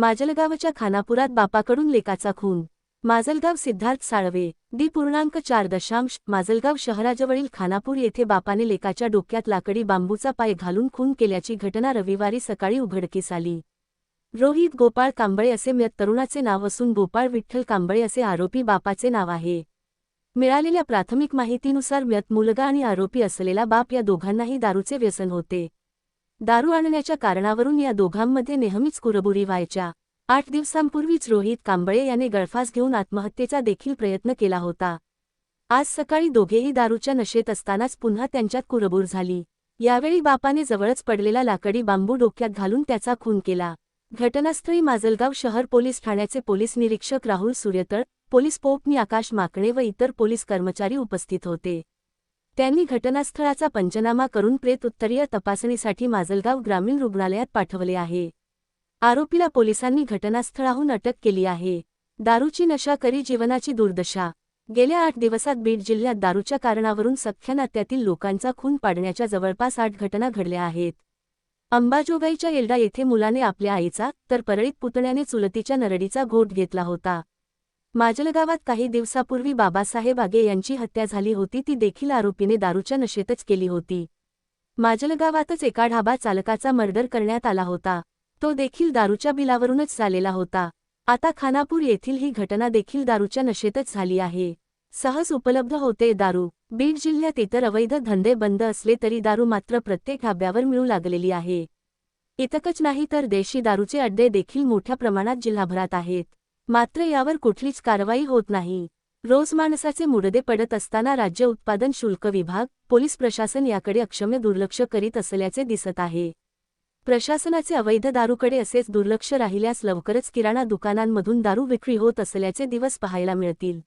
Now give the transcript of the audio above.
माजलगावच्या खानापुरात बापाकडून लेकाचा खून. माजलगाव सिद्धार्थ साळवे डी पूर्णांक चार दशांश माजलगाव शहराजवळील खानापूर येथे बापाने लेकाच्या डोक्यात लाकडी बांबूचा पाय घालून खून केल्याची घटना रविवारी सकाळी उघडकीस आली. रोहित गोपाळ कांबळे असे मृत तरुणाचे नाव असून गोपाळ विठ्ठल कांबळे असे आरोपी बापाचे नाव आहे. मिळालेल्या प्राथमिक माहितीनुसार मृत मुलगा आणि आरोपी असलेला बाप या दोघांनाही दारूचे व्यसन होते. दारू आणण्याच्या कारणावरून या दोघांमध्ये नेहमीच कुरबुरी व्हायच्या. आठ दिवसांपूर्वीच रोहित कांबळे याने गळफास घेऊन आत्महत्येचा देखील प्रयत्न केला होता. आज सकाळी दोघेही दारूच्या नशेत असतानाच पुन्हा त्यांच्यात कुरबूर झाली. यावेळी बापाने जवळच पडलेला लाकडी बांबू डोक्यात घालून त्याचा खून केला. घटनास्थळी माजलगाव शहर पोलीस ठाण्याचे पोलीस निरीक्षक राहुल सूर्यतळ पोलीस पोपनी आकाश माकणे व इतर पोलीस कर्मचारी उपस्थित होते. त्यांनी घटनास्थळाचा पंचनामा करून प्रेत उत्तरीय तपासणीसाठी माजलगाव ग्रामीण रुग्णालयात पाठवले आहे. आरोपीला पोलिसांनी घटनास्थळाहून अटक केली आहे. दारूची नशा करी जीवनाची दुर्दशा. गेल्या आठ दिवसात बीड जिल्ह्यात दारूच्या कारणावरून सख्या नात्यातील लोकांचा खून पाडण्याच्या जवळपास आठ घटना घडल्या आहेत. अंबाजोगाईच्या येल्डा येथे मुलाने आपल्या आईचा तर परळीत पुतण्याने चुलतीच्या नरडीचा घोट घेतला होता. माजलगावात काही दिवसापूर्वी बाबासाहेब आगे यांची हत्या झाली होती. ती देखील आरोपीने दारूच्या नशेतच केली होती. माजलगावातच एका ढाबा चालकाचा मर्डर करण्यात आला होता. तो देखील दारूच्या बिलावरूनच झालेला होता. आता खानापूर येथील ही घटना देखील दारूच्या नशेतच झाली आहे. सहज उपलब्ध होते दारू. बीड जिल्ह्यात इतर अवैध धंदे बंद असले तरी दारू मात्र प्रत्येक ढाब्यावर मिळू लागलेली आहे. इतकंच नाही तर देशी दारूचे अड्डे देखील मोठ्या प्रमाणात जिल्हाभरात आहेत. मात्र यावर कुठलीच कारवाई होत नाही. रोज माणसाचे मुडदे पडत असताना राज्य उत्पादन शुल्क विभाग पोलीस प्रशासन याकडे अक्षम्य दुर्लक्ष करीत असल्याचे दिसत आहे. प्रशासनाचे अवैध दारूकडे असेच दुर्लक्ष राहिल्यास लवकरच किराणा दुकानांमधून दारू विक्री होत असल्याचे दिवस पाहायला मिळतील.